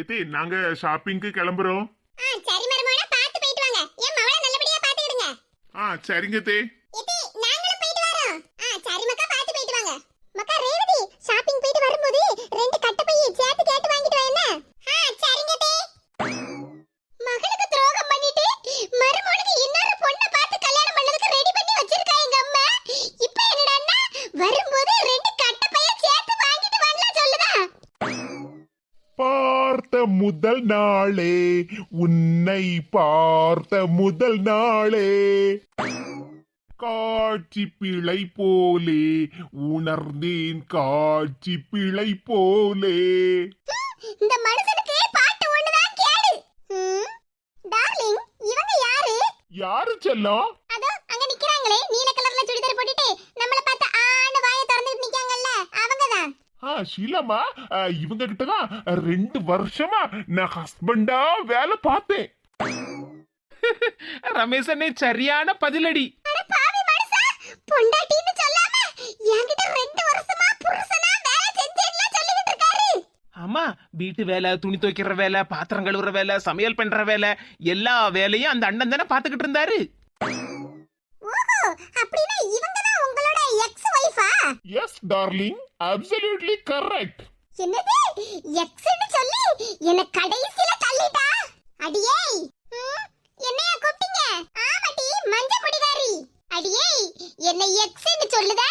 எத்தே நாங்க ஷாப்பிங்க்கு கிளம்புறோம். ஆ சரி மருமோன பார்த்து போயிட்டு வாங்க. என் மவளை நல்லபடியா பாத்துக்கிடுங்க ஆ சரிங்க தே. பார்த்த முதல் நாளே உன்னை பார்த்த முதல் நாளே. காட்சி பிழை போலே உணர்ந்தேன் காட்சி பிழை போலே. இந்த மனுஷனுக்கு பாட்டு ஒண்ணுதான் கேடு டார்லிங் இவங்க யாரு? யாரு செல்லம்? அதோ அங்க நிக்கிறாங்களே நீல கலர்ல சுடிதார் போட்டுட்டு நம்மள பார்த்து ஆன வாயை திறந்துட்டு நிக்காங்கல்ல அவங்கதான் ஆ ஷீலாமா ஆ, இவங்க கிட்ட தான் ரெண்டு வருஷமா நான் ஹஸ்பண்டா வேலை பார்த்தேன். ரமேஷ் அண்ணே சரியான பதிலடி. அட பாவி மனுஷா பொண்டாட்டின்னு சொல்லாம என்கிட்ட ரெண்டு வருஷமா புருஷனா வேலை செஞ்சேன்ல சொல்லிக்கிட்டு இருக்காரு. ஆமா வீட்டு வேலை துணி துவைக்கிற வேலை பாத்திரம் கழுவுற வேலை சமையல் பண்ற வேலை எல்லா வேலையும் அந்த அண்ணன் தானே பாத்துக்கிட்டு இருந்தாரு. ஓஹோ அப்படின்னா இவங்க தான் உங்களோட எக்ஸ் ஒய்ஃபா எஸ் டார்லிங் அப்சல்யூட்லி கரெக்ட் என்னது? எக்ஸ்னு சொல்லி. என்ன கடைசில தள்ளிட்டா? அடியே. என்னையா கூப்பிட்டீங்க? ஆமாடி மஞ்ச குடிகாரி அடியே என்ன எக்ஸ்னு சொல்லுதா?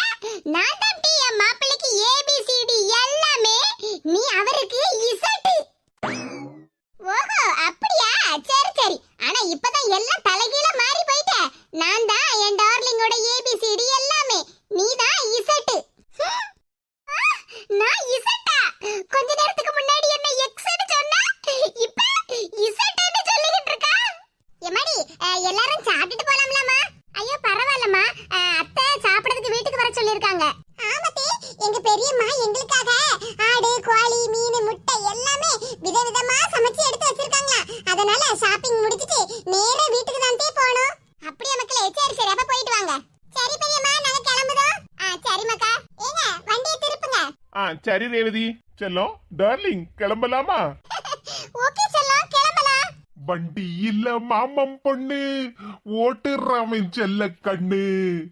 நான் தான் டி என் மாப்பிள்ளைக்கு ஏபிசிடி எல்லாமே நீ அவருக்கு இசட் ஓஹோ அப்படியா? சரி சரி. ஆனா இப்பதான் எல்லாம் தலைகீழ மாறி போயிட்ட. நான் தான் என் டார்லிங்கோட ஏபிசிடி எல்லாமே நீ தான் இசட் நான் இசட்டா கொஞ்ச நேரத்துக்கு முன்னாடி என்ன எக்ஸ்னு சொன்னா இப்ப இசட்னு சொல்லிக்கிட்டு இருக்கா எம்மாடி அஹ், எல்லாரும் சாப்பிட்டுட்டு போலாம்லாமா ஐயோ பரவாயில்லம்மா அஹ், அத்தை சாப்பிடறதுக்கு வீட்டுக்கு வர சொல்லிருக்காங்க ஆமாத்தே எங்க பெரியம்மா எங்களுக்காக ஆடு கோழி மீன் முட்டை எல்லாமே விதவிதமா சமைச்சு எடுத்து வச்சிருக்காங்களா அதனால ஷாப்பிங் முடிச்சிட்டு நேரா வீட்டுக்கு தான் தே போகணும் அப்படியே மக்களே சரி சரி. அப்ப போயிட்டு வாங்க. சரி பெரியம்மா நாங்க கிளம்புறோம். ஆ சரி மக்கா. ஏங்க வண்டியை திருப்புங்க. ஆ சரி ரேவதி. செல்லம் டார்லிங் கிளம்பலாமா? ஓகே செல்லம் கிளம்பலாம். வண்டி இல்ல மாமம் பொண்ணு. ஓட்டுறவன் செல்ல கண்ணு.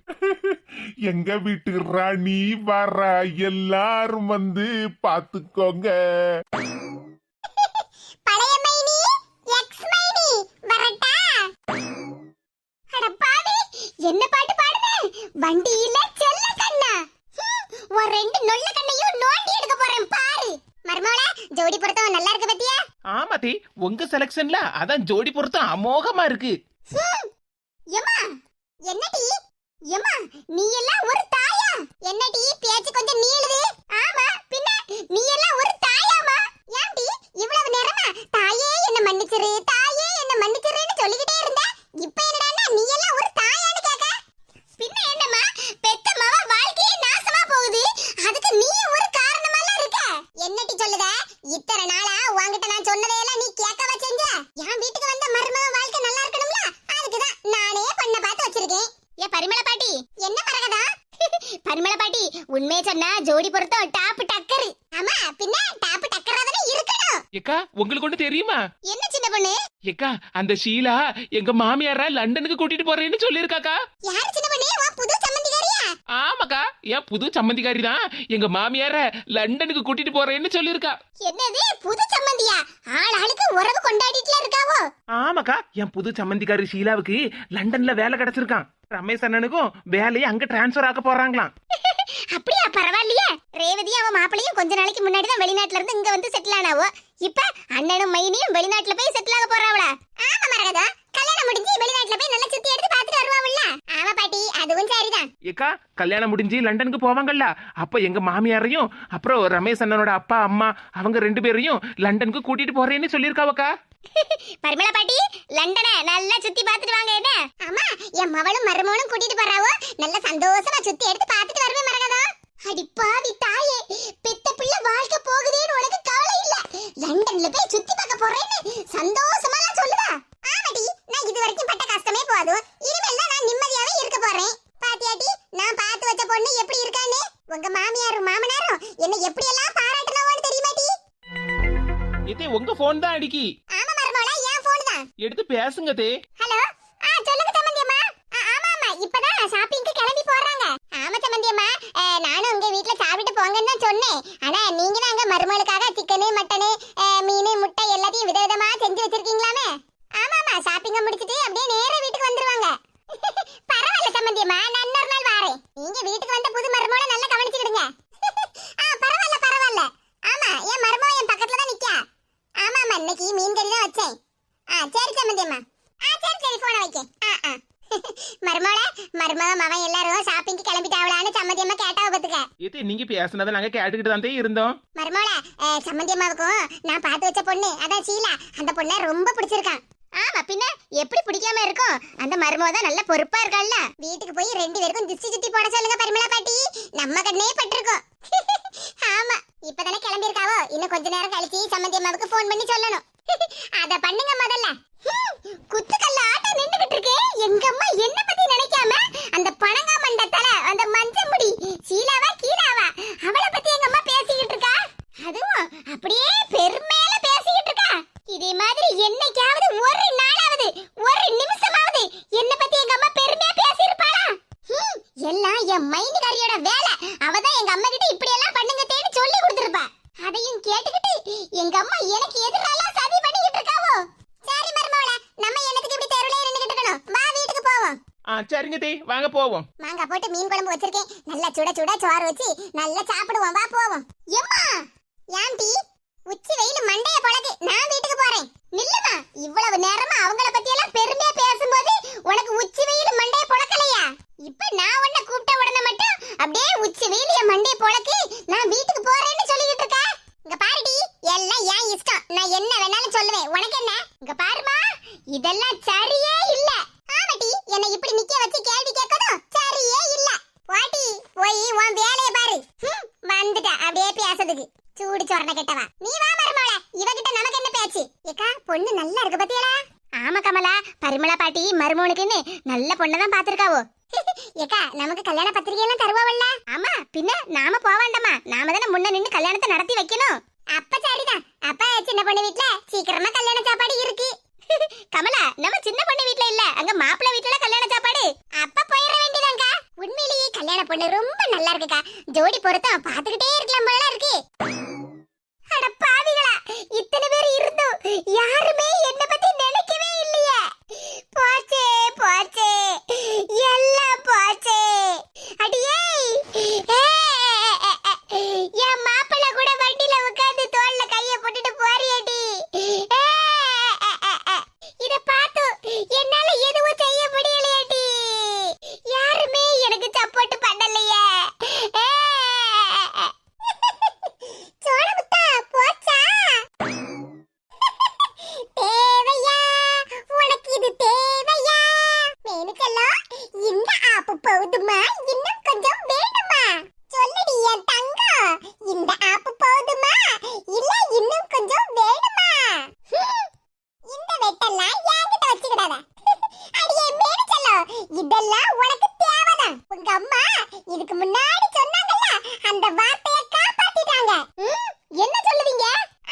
எங்க வீட்டு ராணி வர எல்லாரும் வந்து பாத்துக்கோங்க என்ன பாட்டு பாடுன வண்டியில செல்ல கண்ணா. ஒரு ரெண்டு நொல்ல கண்ணையும் நோண்டி எடுக்க போறேன் பாரு. மர்மோல ஜோடி பொருத்தம் நல்லா இருக்கு பத்தியா? ஆமாத்தி உங்க செலக்ஷன்ல அதான் ஜோடி பொருத்தம் அமோகமா இருக்கு ஹம், எம்மா என்னடி எம்மா நீ எல்லாம் ஒரு தாயா என்னடி பேச்சு கொஞ்சம் நீளுது ஆமா பின்ன நீ எல்லாம் ஒரு தாயாமா ஏன்டி இவ்வளவு நேரமா தாயே என்ன மன்னிச்சிரு தாயே என்ன மன்னிச்சிருன்னு சொல்லிக்கிட்டே இருந்த இப்ப என்னடான்னா நீ எல்லாம் ஒரு தாயான்னு கேக்க பின்ன என்னம்மா பெத்த மவ வாழ்க்கையே நாசமா போகுது அதுக்கு நீ ஒரு காரணமால இருக்க என்னடி சொல்லுத இத்தனை நாளா உன்கிட்ட நான் சொன்னதையெல்லாம் நீ கேட்கவா செஞ்ச என் வீட்டுக்கு வந்த மருமக வாழ்க்கை நல்லா இருக்கணும்ல அதுக்குதான் நானே பண்ண பார்த்து வச்சிருக்கேன் ஏ பரிமள பாட்டி என்ன மரகதா பரிமள பாட்டி உண்மையை சொன்னா ஜோடி பொருத்தம் டாப் டக்கர் ஆமா பின்ன டாப் டக்கரா தானே இருக்கணும் ஏக்கா உங்களுக்கு ஒண்ணு தெரியுமா? என்ன சின்ன பொண்ணு? ஏக்கா அந்த ஷீலா எங்க மாமியார லண்டனுக்கு கூட்டிட்டு போறேன்னு சொல்லிருக்காக்கா யாரு சின்ன பொண்ணு? உன் புது சம்மந்திகாரியா ஆமாக்கா என் புது சம்மந்திக்காரி தான் எங்க மாமியார லண்டனுக்கு கூட்டிட்டு போறேன்னு சொல்லிருக்கா என்னது புது சம்மந்தியா? ஆள் ஆளுக்கு உறவு கொண்டாடிட்டுல இருக்காவோ? ஆமாக்கா என் புது சம்மந்திக்காரி ஷீலாவுக்கு லண்டன்ல வேலை கிடைச்சிருக்கான். ரமேஷ் அண்ணனுக்கும் வேலையை அங்க டிரான்ஸ்ஃபர் ஆக்க போறாங்களாம். அப்படியா பரவாயில்லையே. ரேவதி அவன் மாப்பிளையும் கொஞ்ச நாளைக்கு முன்னாடி தான் வெளிநாட்டுல இருந்து இங்க வந்து செட்டில் ஆனாவோ? இப்ப அண்ணனும் மைனியும் வெளிநாட்டுல போய் செட்டில் ஆக போறாவளா? ஆமா மரகதா. கல்யாணம் முடிஞ்சு வெளிநாட்டுல போய் நல்லா சுத்தி எடுத்து பாத்துட்டு வருவாவுல்ல. ஆமா பாட்டி அதுவும் சரிதான். ஏக்கா கல்யாணம் முடிஞ்சு லண்டனுக்கு போவாங்கல்ல. அப்ப எங்க மாமியாரையும் அப்புறம் ரமேஷ் அண்ணனோட அப்பா அம்மா அவங்க ரெண்டு பேரையும் லண்டனுக்கு கூட்டிட்டு போறேன்னு சொல்லியிருக்காவக்கா. பரிமளா பாட்டி லண்டனை நல்லா சுத்தி பார்த்துட்டு வாங்க என்ன? ஆமா என் மவளும் மருமகனும் கூட்டிட்டு போறாவோ? நல்ல சந்தோஷமா சுத்தி எடுத்து பார்த்துட்டு வருவேன் மரகதா. அடி பாவி தாயே பெத்த பிள்ளை வாழ்க்கை போகுதேன்னு உனக்கு கவலை இல்ல. லண்டன்ல போய் சுத்தி பார்க்க போறேன்னு சந்தோஷமா சொல்லுதா ஆமாடி நான் இது வரைக்கும் பட்ட கஷ்டமே போதும். இனிமேல் தான் நான் நிம்மதியாவே இருக்க போறேன். பாத்தியாட்டி நான் பார்த்து வச்ச பொண்ணு எப்படி இருக்கான்னு? உங்க மாமியாரும் மாமனாரும் என்ன எப்படி எல்லாம் பாராட்டுனவோன்னு தெரியுமாட்டி இதே உங்க போன் தான் அடிக்கி ஆமா மருமோள என் போன் தான் எடுத்து பேசுங்க தே. ஹலோ? ஆ சொல்லுங்க சம்பந்தியம்மா ஆமா ஆமா இப்பதான் ஷாப்பிங்க்கு கிளம்பி போறாங்க. ஆமா சம்பந்தியம்மா நானும் உங்க வீட்ல சாப்பிட்டு போங்கன்னு தான் சொன்னேன். ஆனா நீங்க தான் அங்க மருமகளுக்காக சிக்கனு மட்டனு மீன் முட்டை எல்லாத்தையும் விதவிதமா செஞ்சு வச்சிருக்கீங்களாமே? ஆமா ஆமா ஷாப்பிங்க முடிச்சிட்டு அப்படியே நேரா வீட்டுக்கு வந்துருவாங்க பரவாயில்ல சம்பந்தியம்மா நான் இன்னொரு நாள் வாரேன் நீங்க வீட்டுக்கு வந்த புது மருமகளை நல்லா கவனிச்சுக்கிடுங்க ஆ பரவாயில்ல பரவாயில்ல ஆமா என் மருமக என் பக்கத்துல தான் நிக்கா ஆமா ஆமா இன்னைக்கு மீன் கறி தான் வச்சேன் ஆ சரி சம்பந்தியம்மா ஆ சரி சரி போன வைக்க ஆ ஆ மருமோள மருமக மவன் எல்லாரும் ஷாப்பிங்க்கு கிளம்பிட்டாவளான்னு சம்மந்தியம்மா கேட்டாவ பத்துக்க இது நீங்க பேசுனதை நாங்க கேட்டுக்கிட்டு தான் இருந்தோம். மருமோள நான் பார்த்து வச்ச பொண்ணு அதான் சீலா அந்த பொண்ணை ரொம்ப பிடிச்சிருக்கான். ஆமா பின்ன எப்படி பிடிக்காம இருக்கும்? அந்த மருமக தான் நல்ல பொறுப்பா இருக்காள்ல. வீட்டுக்கு போய் ரெண்டு பேருக்கும் திஷ்டி சுத்தி போட சொல்லுங்க பரிமளா பாட்டி. நம்ம கண்ணே பட்டிருக்கோம். ஆமா இப்பதானே கிளம்பி இருக்காவோ இன்னும் கொஞ்ச நேரம் கழிச்சு சம்மந்தியம்மாவுக்கு ஃபோன் பண்ணி சொல்லணும். அத பண்ணுங்க முதல்ல. குத்துக்கல்ல ஆட்டம் நின்னுகிட்டு இருக்கு. எங்க அம்மா என்ன பத்தி நினைக்காம அந்த பனங்கா மண்டத்தல அந்த மஞ்ச முடி சீலாவா கீழாவா அவளை பத்தி எங்க அம்மா பேசிக்கிட்டு இருக்கா அதுவும் அப்படியே பெருமையில பேசிக்கிட்டு இருக்கா இதே மாதிரி என்னைக்காவது ஒரு நாளாவது ஒரு நிமிஷமாவது என்ன பத்தி எங்க அம்மா பெருமையா பேசியிருப்பாளா ஹம், எல்லாம் என் மைண்டுக்காரியோட வேலை அவதான் எங்க அம்மா கிட்ட இப்படி எல்லாம் பண்ணுங்க தேடி சொல்லி கொடுத்திருப்பா அதையும் கேட்டுக்கிட்டு எங்க அம்மா எனக்கு எதிரெல்லாம் சதி பண்ணிக்கிட்டு இருக்காவோ சரி மருமவள நம்ம என்னத்துக்கு இப்படி தெருவுல நின்னுகிட்டு இருக்கணும் வா வீட்டுக்கு போவோம் ஆ சரிங்க தே வாங்க போவோம். மாங்காய் போட்டு மீன் குழம்பு வச்சிருக்கேன். நல்லா சுட சுட சோறு வச்சு நல்லா சாப்பிடுவோம். வா போவோம். எம்மா! ஏன்டி உச்சி வெயில் மண்டைய பழகு. நான் வீட்டுக்கு போறேன். நில்லுமா. இவ்வளவு நேரமா அவங்கள பத்தி எல்லாம் பெருமையா பேசும்போது உனக்கு உச்சி வெயில் மண்டைய பொழக்கலையா? இப்ப நான் உன்னை கூப்பிட்ட உடனே மட்டும் அப்படியே உச்சி வெயில் என் மண்டைய பொழக்கு நான் வீட்டுக்கு போறேன்னு சொல்லிக்கிட்டு இருக்க. இங்க பாருடி எல்லாம் ஏன் இஷ்டம். நான் என்ன வேணாலும் சொல்லுவேன். உனக்கு என்ன? இங்க பாருமா. இதெல்லாம் சரியே இல்லை. என்ன இப்படி நிக்க வச்சு கேள்வி கேட்கணும்? சரியே இல்ல. வாட்டி போய் உன் வேலைய பாரு. வந்துட்ட. அப்படியே பேசதுக்கு சூடு சொரண கெட்டவா. நீ வா மருமோள இவகிட்ட நமக்கு என்ன பேச்சு? ஏக்கா பொண்ணு நல்லா இருக்கு பத்தியலா ஆமா கமலா. பரிமளா பாட்டி மருமோனுக்குன்னு நல்ல பொண்ணை தான் பாத்திருக்காவோ ஏக்கா நமக்கு கல்யாண பத்திரிகை எல்லாம் தருவாவல்ல? ஆமா பின்ன நாம போவாண்டமா நாம தானே முன்ன நின்னு கல்யாணத்தை நடத்தி வைக்கணும். அப்ப சரிதான். அப்ப சின்ன பொண்ணு வீட்டுல சீக்கிரமா கல்யாண சாப்பாடு இருக்கு. கமலா நம்ம சின்ன பொண்ணு வீட்ல இல்ல அங்க மாப்பிள்ளை வீட்ல கல்யாண சாப்பாடு அப்ப போயிட வேண்டியதாங்கா உண்மையிலேயே கல்யாண பொண்ணு ரொம்ப நல்லா இருக்குக்கா ஜோடி பொருத்தம் பாத்துக்கிட்டே இருக்கலாம் போல இருக்கு அட பாவிகளா இத்தனை பேர் இருந்தும் யாருமே என்ன பத்தி நினைக்கவே இல்லையே போச்சே போச்சே எல்லாம் போச்சே அடியே என் மாப்பிள்ளை கூட வண்டியில உட்கார்ந்து தோல்ல கைய போட்டுட்டு போறியடி இத பார்த்து என்னால எதுவும் செய்ய முடியலையேடி யாருமே எனக்கு சப்போர்ட் பண்ணலையே சோழமுத்தா போச்சா தேவையா உனக்கு இது தேவையா மேனுக்கெல்லாம் இந்த ஆப்பு போதுமா இன்னும் கொஞ்சம் வேணுமா சொல்லுடி என் தங்கம் இந்த ஆப்பு போதுமா இல்ல இன்னும் கொஞ்சம் வேணுமா ஹம், இந்த வெட்டெல்லாம் என்கிட்ட வச்சுக்கிடாத அடியே மேனுச்செல்லம் இதெல்லாம் உனக்கு தேவைதான் உங்க அம்மா இதுக்கு முன்னாடி சொன்னாங்கல்ல அந்த வார்த்தையை காப்பாத்திட்டாங்க ம், என்ன சொல்லுவீங்க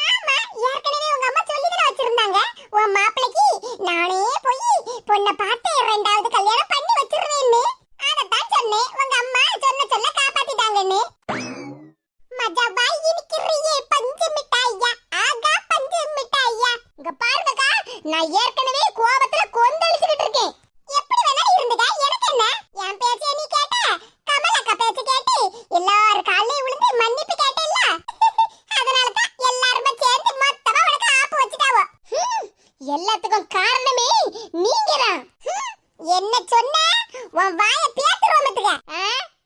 ஆமா ஏற்கனவே உங்க அம்மா சொல்லி தானே வச்சிருந்தாங்க உன் மாப்பிளைக்கு நானே போய் பொண்ணை பார்த்து ரெண்டாவது கல்யாணம் பண்ணி வச்சிருவேன்னு அதத்தான் சொன்னேன் உங்க அம்மா சொன்ன சொல்ல காப்பாத்திட்டாங்கன்னு மஜாவா இருக்கிறியே பஞ்சு மிட்டாயா ஆகா பஞ்சு மிட்டாயா இங்க பாருங்கக்கா நான் ஏற்கனவே கோபத்துல கொந்தளிச்சுக்கிட்டு இருக்கேன். எப்படி வேணா இருந்துக்க எனக்கு என்ன? என் பேச்சை நீ கேட்ட? கமலக்கா பேச்ச கேட்டு எல்லார் காலையும் விழுந்து மன்னிப்பு கேட்டேல்ல அதனால தான் எல்லாருமே சேர்ந்து மொத்தமா உனக்கு ஆப்பு வச்சுட்டாவோ. எல்லாத்துக்கும் காரணமே நீங்க தான் என்ன சொன்ன? உன் வாய பேத்துருவோம்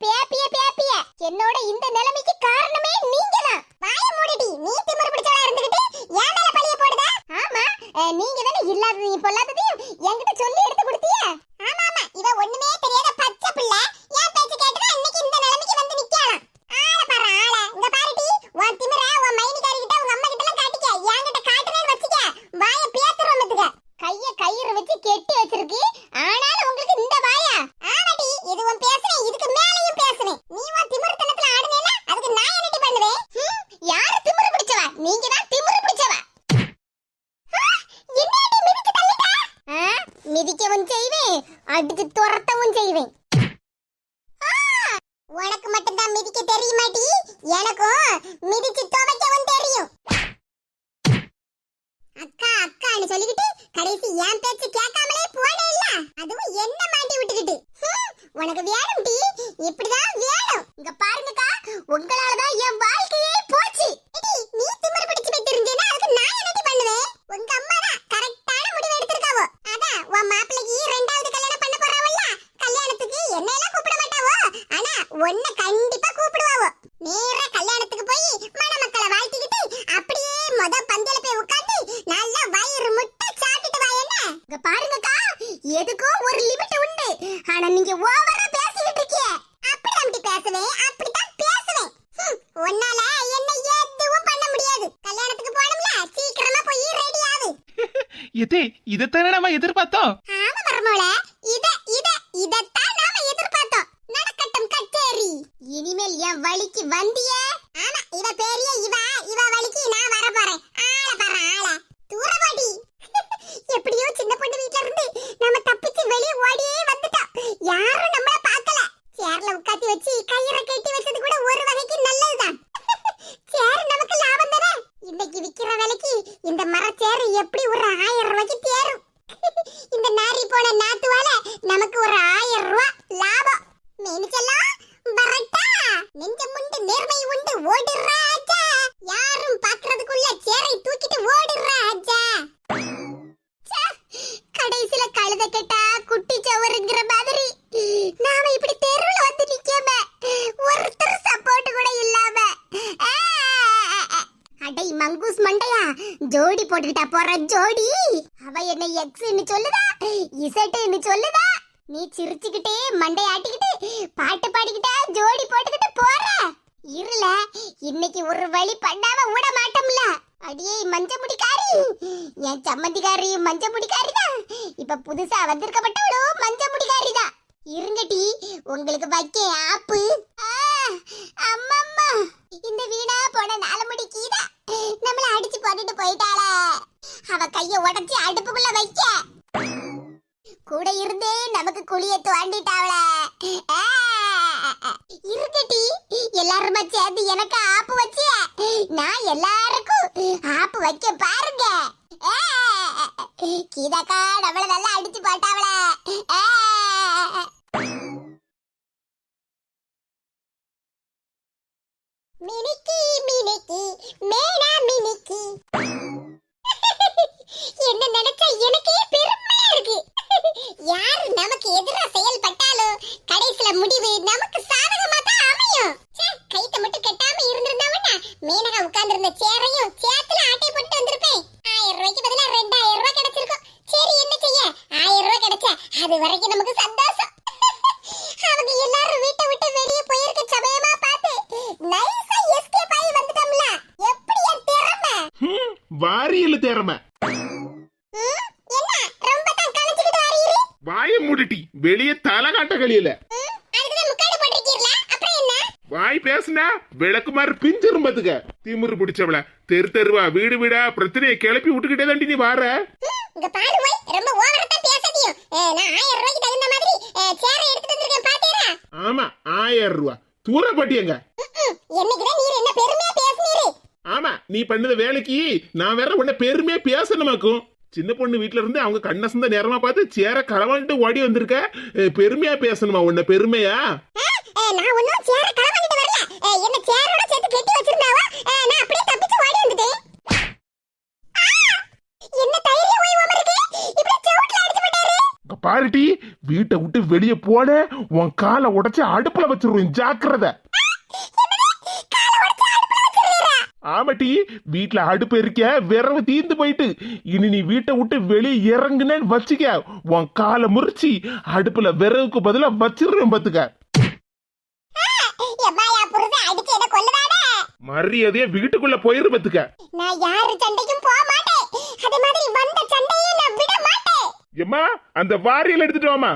பேப்பிய பேப்பிய. என்னோட இந்த நிலைமைக்கு காரணமே நீங்க தான் வாய மூடிடி நீ திமிரு பிடிச்சவளா இருந்துகிட்டு என் மேல பழிய போடுத ஆமா அஹ், நீங்க தானே இல்லாததையும் பொல்லாததையும் என்கிட்ட சொல்லி எடுத்து கொடுத்தீங்க ஆமா ஆமா இவ ஒண்ணுமே தெரியாத பச்சை பிள்ளை என் பேச்சு கேட்டுதான் இன்னைக்கு இந்த நிலைமைக்கு வந்து நிக்கலாம் ஆள பாரு ஆள இங்க பாருடி உன் திமிர உன் மைனிகாரி கிட்ட உங்க அம்மா கிட்ட எல்லாம் காட்டிக்க என்கிட்ட காட்டுனேன்னு வச்சுக்க வாய பேத்துருவோமத்துக்க கைய கயிறு வச்சு கெட்டி வச்சிருக்கு ஆனாலும் உங்களுக்கு இந்த வாயா ஆமாடி இது உன் பேசுறேன் இதுக்கு மேலயும் பேசுறேன் நீ உன் திமிருத்தனத்துல ஆடுனேன்னா அதுக்கு நான் என்னடி பண்ணுவேன் ஹம், யாரு திமிரு பிடிச்சவ நீங்க தான் திமிரு பிடிச்சவ மிதிக்கவும் செய்வேன் அடிச்சு துரத்தவும் செய்வேன். உனக்கு மட்டும்தான் மிதிக்க தெரியுமாட்டி எனக்கும் மிதிச்சு துவைக்கவும் தெரியும். அக்கா அக்கான்னு சொல்லிக்கிட்டு கடைசி என் பேச்சு கேட்காமலே போனே இல்ல அதுவும் என்ன மாட்டி விட்டுக்கிட்டு. உனக்கு வேணும் டி? இப்படிதான் வேணும். இங்க பாருங்கக்கா உங்களாலதான் என் போச்சு எடி, நீ திமிரு பிடிச்சு போய் தெரிஞ்சேன்னா அதுக்கு நான் என்னடி பண்ணுவேன் உங்க அம்மா தான் கரெக்டான முடிவு எடுத்திருக்காவோ அதான் உன் மாப்பிள்ளைக்கு ரெண்டாவது கல்யாணம் பண்ண போறாவல்ல கல்யாணத்துக்கு என்ன எல்லாம் கூப்பிட மாட்டாவோ ஆனா உன்னை கண்டிப்பா கூப்பிடுவாவோ நேரா கல்யாணத்துக்கு போய் மணமக்களை வாழ்த்திக்கிட்டு அப்படியே முத பந்தியில போய் உட்கார்ந்து நல்லா வயிறு முட்டை சாப்பிட்டுட்டு வா என்ன இங்க பாருங்கக்கா எதுக்கும் ஒரு லிமிட் உண்டு. ஆனா நீங்க ஓவரா பேசிக்கிட்டு இருக்கீங்க. அப்படி பேசுவேன் அப்படித்தான் பேசுவேன். உன்னால என்ன எதுவும் பண்ண முடியாது. கல்யாணத்துக்கு போனோம்ல சீக்கிரமா போய் ரெடி ஆகு. எதே இதைத்தானே நம்ம எதிர்பார்த்தோம்? ஆமா மர்மோள இத இத இதத்தான் நாம எதிர்பார்த்தோம் நடக்கட்டும் கச்சேரி இனிமேல் என் வழிக்கு வந்திய ஆமா இவ பெரிய இவ இவ வழிக்கு நான் வர போறேன் ஆள பாரு ஆள தூரவாடி எப்படியோ சின்ன பொண்ணு வீட்ல இருந்து நம்ம தப்பிச்சு வெளிய ஓடியே வந்துட்டோம் யாரும் நம்மள பார்க்கல சேர்ல உட்காத்தி வச்சு கயிறை கட்டி வச்சது கூட ஒரு வகைக்கு நல்லதுதான் சேர் நமக்கு லாபம் தானே இன்னைக்கு விக்கிற விலைக்கு இந்த மரச்சேர் எப்படி ஒரு ஆயிரம் ரூபாய்க்கு தேரும் இந்த நாரி போன நாத்துவால நமக்கு ஒரு ஆயிரம் ரூபாய் லாபம் மேனிச்செல்லாம் பரட்டா நெஞ்ச முண்டு நேர்மை உண்டு ஓடுறா ஆச்சா யாரும் பாக்குறதுக்குள்ள சேரை தூக்கிட்டு ஓடுறா ஆச்சா ச்சே, கடைசில கழுத கெட்டா குட்டி சவருங்கிற மாதிரி நாம இப்படி தெருவுல வந்து நிக்காம ஒருத்தர் சப்போர்ட் கூட இல்லாம ஆ, அடை மங்கூஸ் மண்டையா ஜோடி போட்டுக்கிட்டா போற ஜோடி. அவ என்ன எக்ஸ்ன்னு சொல்லுதா? இசட்டுன்னு சொல்லுதா? நீ சிரிச்சுக்கிட்டே மண்டையாட்டிக்கிட்டு பாட்டு பாடிக்கிட்டா ஜோடி போட்டுக்கிட்டு போற. இருல இன்னைக்கு ஒரு வழி பண்ணாம விட மாட்டோம்ல. அடியே மஞ்ச முடிக்காரி என் சம்மந்திக்காரி மஞ்ச முடிக்காரி தான் இப்ப புதுசா வந்திருக்கப்பட்டவளும் மஞ்ச முடிக்காரி தான் இருங்கடி உங்களுக்கு வைக்க ஆப்பு. ஆ, இந்த வீணா போன நாலு முடி கீதா நம்மள அடிச்சு போட்டுட்டு போயிட்டாள. அவ கைய உடைச்சு அடுப்புக்குள்ள வைக்க. கூட இருந்தே நமக்கு குழிய தோண்டிட்டாவள இருக்கட்டி எல்லாருமா சேர்ந்து எனக்கு ஆப்பு வச்சு. நான் எல்லாருக்கும் ஆப்பு வைக்க பாருங்க. கீதாக்கா நம்மள நல்லா அடிச்சு போட்டாவள. ஆ. மினிக்கி மேனா மினிக்கி. என்ன நினைச்சா எனக்கே பெருமையா இருக்கு. யார் நமக்கு எதிரா செயல்பட்டாலும் கடைசில முடிவு நமக்கு சாதகமா தான் அமையும். ச்சே, கைத்த மட்டும் கட்டாம இருந்திருந்தாவன்னா மேனகா உட்கார்ந்திருந்த சேரையும் சேத்துல ஆட்டை போட்டு வந்திருப்பேன் ஆயிரம் ரூபாய்க்கு பதிலா ரெண்டாயிரம் ரூபாய் கிடைச்சிருக்கும் சரி என்ன செய்ய ஆயிரம் ரூபாய் கிடைச்சா அது வரைக்கும் நமக்கு சந்தோஷம் அவங்க எல்லாரும் வீட்டை விட்டு வெளியே போயிருக்க சமயமா பார்த்து நைஸா எஸ்கேப் ஆகி வந்துட்டோம்ல எப்படி என் திறமை ஹம், வாரியல் திறமை ம், என்ன ரொம்ப தான் கலைஞ்சுக்கிட்டு வரீரு வாய மூடிட்டி வெளியே தலை காட்ட கழியல. வாய் பேசுனா விளக்குமாறு பிஞ்சிரும் பாத்துக்க. திமிரு பிடிச்சவள. தெரு தெருவா வீடு வீடா பிரச்சனையை கிளப்பி விட்டுக்கிட்டே தாண்டி நீ வார. மாதிரி ஆமா ஆயிரம் ரூபா. தூரப்பட்டியங்க ஆமா நீ பண்ணத வேலைக்கு நான் வேற உன்னை பெருமையா பேசணுமாக்கும். சின்ன பொண்ணு வீட்ல இருந்து அவங்க கண்ணசந்த நேரமா பார்த்து சேர களவான்ட்டு ஓடி வந்திருக்க. பெருமையா பேசணுமா உன்னை? பெருமையா? நான் ஒன்னும் சேரை களவாண்டிட்டு வரல. என்ன சேரோட சேர்த்து கட்டி வச்சிருந்தாவா? ஏ, நான் அப்படியே தப்பிச்சு ஓடி வந்துட்டேன். ஆ, என்ன தைரியம் ஓய் உமருக்கு இப்படி சவுட்ல அடிச்சு போட்டாரு. இங்க பாருட்டி வீட்டை விட்டு வெளியே போன உன் காலை உடைச்சு அடுப்புல வச்சிருவேன் ஜாக்கிரதை. ஆமாட்டி வீட்ல அடுப்பு இருக்க விரவு தீந்து போயிட்டு. இனி நீ வீட்டை விட்டு வெளியே இறங்குனேன்னு வச்சுக்க. உன் காலை முறிச்சு அடுப்புல விறகுக்கு பதிலா வச்சிருவேன் கொல்லுதாடா மரியாதையா வீட்டுக்குள்ள போயிரு பாத்துக்க. நான் யாரு சண்டைக்கும் போக மாட்டேன். அதே மாதிரி வந்த சண்டையை நான் விட மாட்டேன். எம்மா அந்த வாரியல் எடுத்துட்டு வாமா